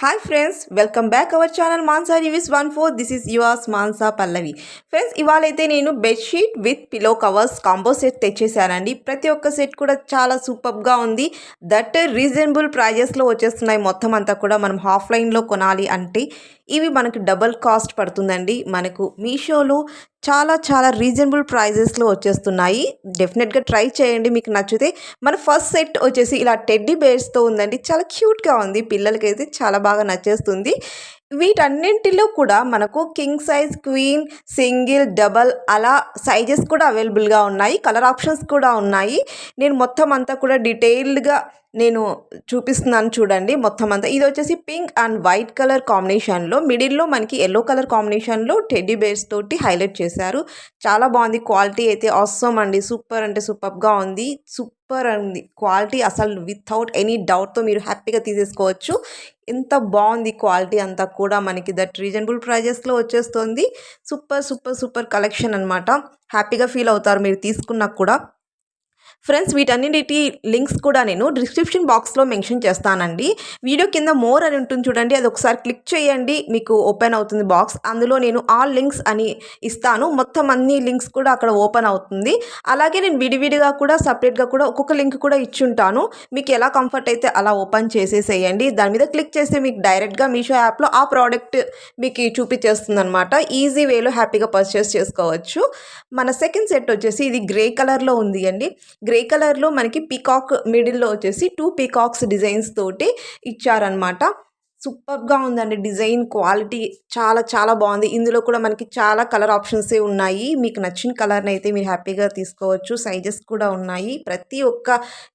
Hi friends welcome back our channel Mansa reviews one four this is yours Mansa Pallavi friends ఇవాళైతే నేను bedsheet with pillow covers combo set తెచ్చేసానండి. ప్రతి ఒక్క set కూడా చాలా సూపర్గా ఉంది. That reasonable ప్రైజెస్లో వచ్చేస్తున్నాయి. మొత్తం అంతా కూడా మనం ఆఫ్లైన్లో కొనాలి అంటే ఇవి మనకు డబల్ కాస్ట్ పడుతుందండి. మనకు మీషోలో చాలా చాలా రీజనబుల్ ప్రైజెస్లో వచ్చేస్తున్నాయి. డెఫినెట్గా ట్రై చేయండి. మీకు నచ్చితే మన ఫస్ట్ సెట్ వచ్చేసి ఇలా టెడ్డీ బేర్స్తో ఉందండి. చాలా క్యూట్గా ఉంది. పిల్లలకైతే చాలా బాగా నచ్చేస్తుంది. వీటన్నింటిలో కూడా మనకు king size queen single double అలా సైజెస్ కూడా అవైలబుల్గా ఉన్నాయి. కలర్ ఆప్షన్స్ కూడా ఉన్నాయి. నేను మొత్తం అంతా కూడా డీటెయిల్డ్గా నేను చూపిస్తున్నాను చూడండి మొత్తం అంతా. ఇది వచ్చేసి పింక్ అండ్ వైట్ కలర్ కాంబినేషన్లో మిడిల్లో మనకి ఎల్లో కలర్ కాంబినేషన్లో టెడ్డీ బేర్స్ తోటి హైలైట్ చేశారు. చాలా బాగుంది. క్వాలిటీ అయితే అవసరం అండి. సూపర్ అంటే సూపర్గా ఉంది. సూపర్ ఉంది. క్వాలిటీ అసలు వితౌట్ ఎనీ డౌట్తో మీరు హ్యాపీగా తీసేసుకోవచ్చు. ఎంత బాగుంది క్వాలిటీ అంతా కూడా మనకి. దట్ రీజనబుల్ ప్రైజెస్లో వచ్చేస్తుంది. సూపర్ సూపర్ సూపర్ కలెక్షన్ అనమాట హ్యాపీగా ఫీల్ అవుతారు మీరు తీసుకున్నా కూడా. ఫ్రెండ్స్ వీటన్నిటి లింక్స్ కూడా నేను డిస్క్రిప్షన్ బాక్స్లో మెన్షన్ చేస్తానండి. వీడియో కింద మోర్ అని ఉంటుంది చూడండి అది ఒకసారి క్లిక్ చేయండి మీకు ఓపెన్ అవుతుంది బాక్స్. అందులో నేను ఆల్ లింక్స్ అని ఇస్తాను. మొత్తం అన్ని లింక్స్ కూడా అక్కడ ఓపెన్ అవుతుంది. అలాగే నేను విడివిడిగా కూడా సపరేట్గా కూడా ఒక్కొక్క లింక్ కూడా ఇచ్చుంటాను మీకు ఎలా కంఫర్ట్ అయితే అలా ఓపెన్ చేసేసేయండి. దాని మీద క్లిక్ చేస్తే మీకు డైరెక్ట్గా మీషో యాప్లో ఆ ప్రోడక్ట్ మీకు చూపించేస్తుంది అనమాట ఈజీ వేలో హ్యాపీగా పర్చేస్ చేసుకోవచ్చు. మన సెకండ్ సెట్ వచ్చేసి ఇది గ్రే కలర్లో ఉంది అండి. గ్రే కలర్లో మనకి పీకాక్ మిడిల్లో వచ్చేసి టూ పీకాక్స్ డిజైన్స్ తోటి ఇచ్చారనమాట సూపర్గా ఉందండి డిజైన్ క్వాలిటీ చాలా చాలా బాగుంది. ఇందులో కూడా మనకి చాలా కలర్ ఆప్షన్సే ఉన్నాయి. మీకు నచ్చిన కలర్ని అయితే మీరు హ్యాపీగా తీసుకోవచ్చు. సైజెస్ కూడా ఉన్నాయి. ప్రతి ఒక్క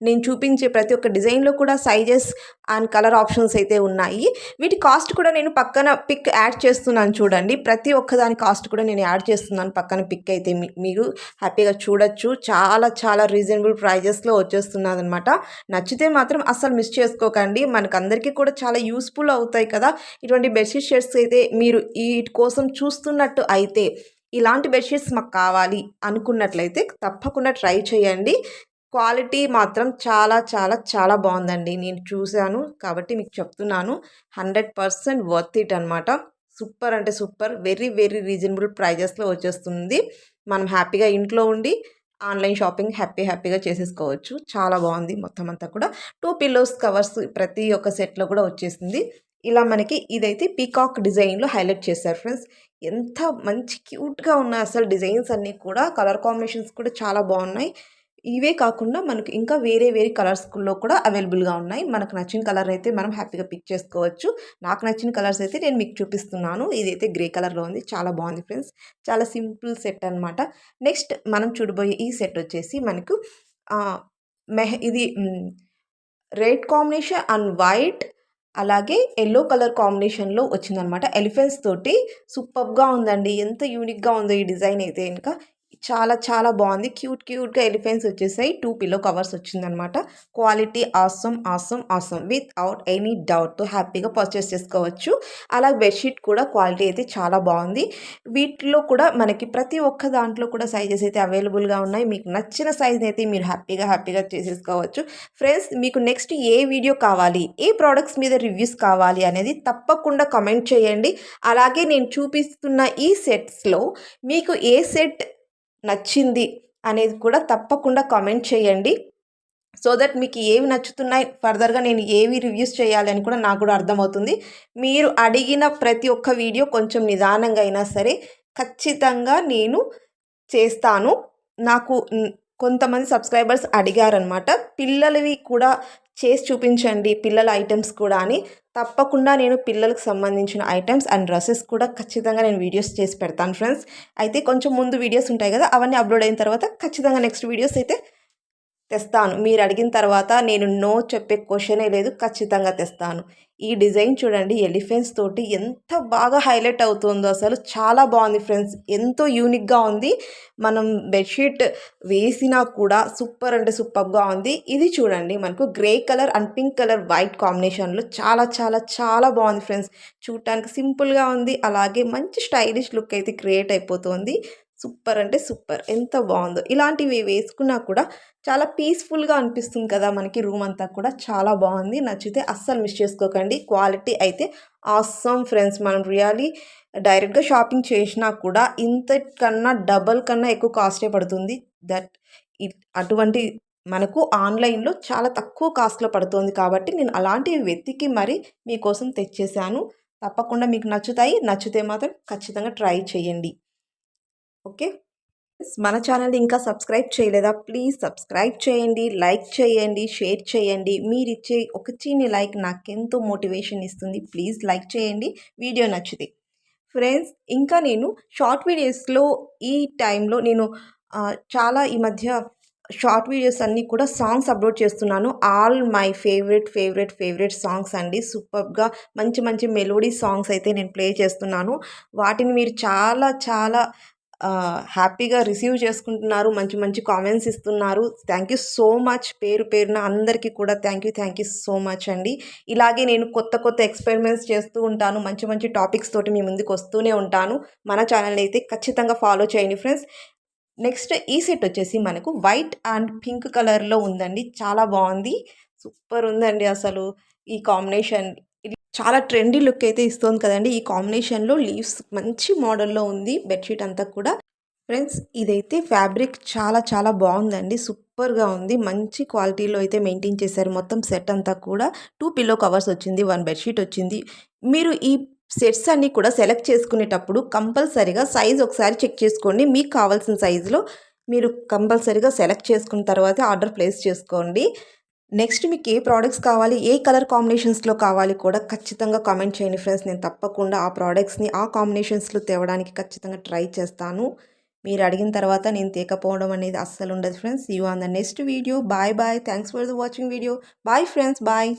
నేను చూపించే ప్రతి ఒక్క డిజైన్లో కూడా సైజెస్ అండ్ కలర్ ఆప్షన్స్ అయితే ఉన్నాయి. వీటి కాస్ట్ కూడా నేను పక్కన పిక్ యాడ్ చేస్తున్నాను చూడండి. ప్రతి ఒక్క దాని కాస్ట్ కూడా నేను యాడ్ చేస్తున్నాను పక్కన పిక్ అయితే. మీరు హ్యాపీగా చూడొచ్చు. చాలా చాలా రీజనబుల్ ప్రైజెస్లో వచ్చేస్తున్నది అనమాట నచ్చితే మాత్రం అస్సలు మిస్ చేసుకోకండి. మనకందరికీ కూడా చాలా యూస్ఫుల్ అవుతాయి కదా? ఇటువంటి బెడ్షీట్ షేడ్స్ అయితే మీరు వీటి కోసం చూస్తున్నట్టు అయితే ఇలాంటి బెడ్షీట్స్ మాకు కావాలి అనుకున్నట్లయితే తప్పకుండా ట్రై చేయండి. క్వాలిటీ మాత్రం చాలా చాలా చాలా బాగుందండి. నేను చూశాను కాబట్టి మీకు చెప్తున్నాను. హండ్రెడ్ పర్సెంట్ వర్త్ ఇట్ అనమాట సూపర్ అంటే సూపర్ వెరీ వెరీ రీజనబుల్ ప్రైజెస్లో వచ్చేస్తుంది. మనం హ్యాపీగా ఇంట్లో ఉండి ఆన్లైన్ షాపింగ్ హ్యాపీ హ్యాపీగా చేసేసుకోవచ్చు. చాలా బాగుంది. మొత్తం అంతా కూడా. టూ పిల్లోస్ కవర్స్ ప్రతి ఒక్క సెట్లో కూడా వచ్చేసింది. ఇలా మనకి ఇదైతే పీకాక్ డిజైన్లో హైలైట్ చేశారు ఫ్రెండ్స్. ఎంత మంచి క్యూట్గా ఉన్నాయి అసలు డిజైన్స్ అన్నీ కూడా కలర్ కాంబినేషన్స్ కూడా చాలా బాగున్నాయి. ఇవే కాకుండా మనకు ఇంకా వేరే వేరే కలర్స్లో కూడా అవైలబుల్గా ఉన్నాయి. మనకు నచ్చిన కలర్ అయితే మనం హ్యాపీగా పిక్ చేసుకోవచ్చు. నాకు నచ్చిన కలర్స్ అయితే నేను మీకు చూపిస్తున్నాను. ఇదైతే గ్రే కలర్లో ఉంది. చాలా బాగుంది ఫ్రెండ్స్. చాలా సింపుల్ సెట్ అనమాట నెక్స్ట్ మనం చూడబోయే ఈ సెట్ వచ్చేసి మనకు మెహ ఇది రెడ్ కాంబినేషన్ అండ్ వైట్ అలాగే ఎల్లో కలర్ కాంబినేషన్లో వచ్చిందనమాట ఎలిఫెంట్స్ తోటి సూపర్గా ఉందండి. ఎంత యూనిక్గా ఉందో ఈ డిజైన్ అయితే ఇంకా. చాలా చాలా బాగుంది. క్యూట్ క్యూట్గా ఎలిఫెంట్స్ వచ్చేసాయి. టూ పిల్లో కవర్స్ వచ్చిందనమాట quality awesome awesome awesome. Without any డౌట్తో హ్యాపీగా పర్చేస్ చేసుకోవచ్చు. అలాగే బెడ్షీట్ కూడా క్వాలిటీ అయితే చాలా బాగుంది. వీటిలో కూడా మనకి ప్రతి ఒక్క దాంట్లో కూడా సైజెస్ అయితే అవైలబుల్గా ఉన్నాయి. మీకు నచ్చిన సైజ్ అయితే మీరు హ్యాపీగా హ్యాపీగా చేసేసుకోవచ్చు. ఫ్రెండ్స్ మీకు నెక్స్ట్ ఏ వీడియో కావాలి? ఏ ప్రోడక్ట్స్ మీద రివ్యూస్ కావాలి అనేది తప్పకుండా కమెంట్ చేయండి. అలాగే నేను చూపిస్తున్న ఈ సెట్స్లో మీకు ఏ సెట్ నచ్చింది అనేది కూడా తప్పకుండా కామెంట్ చేయండి. సో దట్ మీకు ఏవి నచ్చుతున్నాయి ఫర్దర్గా నేను ఏవి రివ్యూస్ చేయాలి అని కూడా నాకు కూడా అర్థమవుతుంది. మీరు అడిగిన ప్రతి ఒక్క వీడియో కొంచెం నిదానంగా అయినా సరే ఖచ్చితంగా నేను చేస్తాను. నాకు కొంతమంది సబ్స్క్రైబర్స్ అడిగారనమాట పిల్లలవి కూడా చేసి చూపించండి పిల్లల ఐటమ్స్ కూడా అని. తప్పకుండా నేను పిల్లలకు సంబంధించిన ఐటమ్స్ అండ్ డ్రెస్సెస్ కూడా ఖచ్చితంగా నేను వీడియోస్ చేసి పెడతాను ఫ్రెండ్స్ అయితే కొంచెం ముందు వీడియోస్ ఉంటాయి కదా అవన్నీ అప్లోడ్ అయిన తర్వాత ఖచ్చితంగా నెక్స్ట్ వీడియోస్ అయితే తెస్తాను. మీరు అడిగిన తర్వాత నేను నో చెప్పే క్వశ్చనే లేదు ఖచ్చితంగా తెస్తాను. ఈ డిజైన్ చూడండి ఎలిఫెంట్స్ తోటి ఎంత బాగా హైలైట్ అవుతుందో అసలు. చాలా బాగుంది ఫ్రెండ్స్. ఎంతో యూనిక్గా ఉంది. మనం బెడ్షీట్ వేసినా కూడా సూపర్ అంటే సూపర్గా ఉంది. ఇది చూడండి మనకు grey colour and pink colour white కాంబినేషన్లో చాలా చాలా చాలా బాగుంది ఫ్రెండ్స్. చూడటానికి సింపుల్గా ఉంది. అలాగే మంచి స్టైలిష్ లుక్ అయితే క్రియేట్ అయిపోతుంది. సూపర్ అంటే సూపర్. ఎంత బాగుందో. ఇలాంటివి వేసుకున్నా కూడా చాలా పీస్ఫుల్గా అనిపిస్తుంది కదా మనకి రూమ్ అంతా కూడా. చాలా బాగుంది. నచ్చితే అస్సలు మిస్ చేసుకోకండి. క్వాలిటీ అయితే ఆసమ్ ఫ్రెండ్స్. మనం రియాలీ డైరెక్ట్గా షాపింగ్ చేసినా కూడా ఇంతకన్నా డబల్ కన్నా ఎక్కువ కాస్టే పడుతుంది. దట్ అటువంటి మనకు ఆన్లైన్లో చాలా తక్కువ కాస్ట్లో పడుతుంది కాబట్టి నేను అలాంటివి వెతికి మరి మీకోసం తెచ్చేసాను. తప్పకుండా మీకు నచ్చుతాయి. నచ్చితే మాత్రం ఖచ్చితంగా ట్రై చేయండి. ఓకే? మన ఛానల్ ఇంకా సబ్స్క్రైబ్ చేయలేదా? ప్లీజ్ సబ్స్క్రైబ్ చేయండి లైక్ చేయండి షేర్ చేయండి. మీరు ఇచ్చే ఒక చిన్న లైక్ నాకెంతో మోటివేషన్ ఇస్తుంది. ప్లీజ్ లైక్ చేయండి. వీడియో నచ్చితే. ఫ్రెండ్స్ ఇంకా నేను షార్ట్ వీడియోస్లో ఈ టైంలో నేను చాలా ఈ మధ్య షార్ట్ వీడియోస్ అన్నీ కూడా సాంగ్స్ అప్లోడ్ చేస్తున్నాను. All my favourite favourite favourite songs అండి. సూపర్గా మంచి మంచి మెలోడీ సాంగ్స్ అయితే నేను ప్లే చేస్తున్నాను. వాటిని మీరు చాలా చాలా హ్యాపీగా రిసీవ్ చేసుకుంటున్నారు మంచి మంచి కామెంట్స్ ఇస్తున్నారు. థ్యాంక్ యూ సో మచ్ పేరు పేరున అందరికీ కూడా thank you thank you so much అండి. ఇలాగే నేను కొత్త కొత్త ఎక్స్పెరిమెంట్స్ చేస్తూ ఉంటాను. మంచి మంచి టాపిక్స్ తోటి మీ ముందుకు వస్తూనే ఉంటాను. మన ఛానల్ అయితే ఖచ్చితంగా ఫాలో చేయండి ఫ్రెండ్స్ నెక్స్ట్ ఈ సెట్ వచ్చేసి మనకు వైట్ అండ్ పింక్ కలర్లో ఉందండి. చాలా బాగుంది. సూపర్ ఉందండి అసలు ఈ కాంబినేషన్ చాలా ట్రెండీ లుక్ అయితే ఇస్తుంది కదండి. ఈ కాంబినేషన్లో లీవ్స్ మంచి మోడల్లో ఉంది బెడ్షీట్ అంతా కూడా. ఫ్రెండ్స్ ఇదైతే ఫ్యాబ్రిక్ చాలా చాలా బాగుందండి. సూపర్గా ఉంది. మంచి క్వాలిటీలో అయితే మెయింటైన్ చేశారు. మొత్తం సెట్ అంతా కూడా. టూ పిల్లో కవర్స్ వచ్చింది వన్ బెడ్షీట్ వచ్చింది. మీరు ఈ సెట్స్ అన్నీ కూడా సెలెక్ట్ చేసుకునేటప్పుడు కంపల్సరీగా సైజ్ ఒకసారి చెక్ చేసుకోండి. మీకు కావాల్సిన సైజులో మీరు కంపల్సరీగా సెలెక్ట్ చేసుకున్న తర్వాత ఆర్డర్ ప్లేస్ చేసుకోండి. నెక్స్ట్ మీకు ఏ ప్రోడక్ట్స్ కావాలి ఏ కలర్ కాంబినేషన్స్లో కావాలి కూడా ఖచ్చితంగా కామెంట్ చేయండి ఫ్రెండ్స్ నేను తప్పకుండా ఆ ప్రోడక్ట్స్ని ఆ కాంబినేషన్స్లో తేవడానికి ఖచ్చితంగా ట్రై చేస్తాను. మీరు అడిగిన తర్వాత నేను తేకపోవడం అనేది అస్సలు ఉండదు friends you on the next video bye bye thanks for the watching video bye friends bye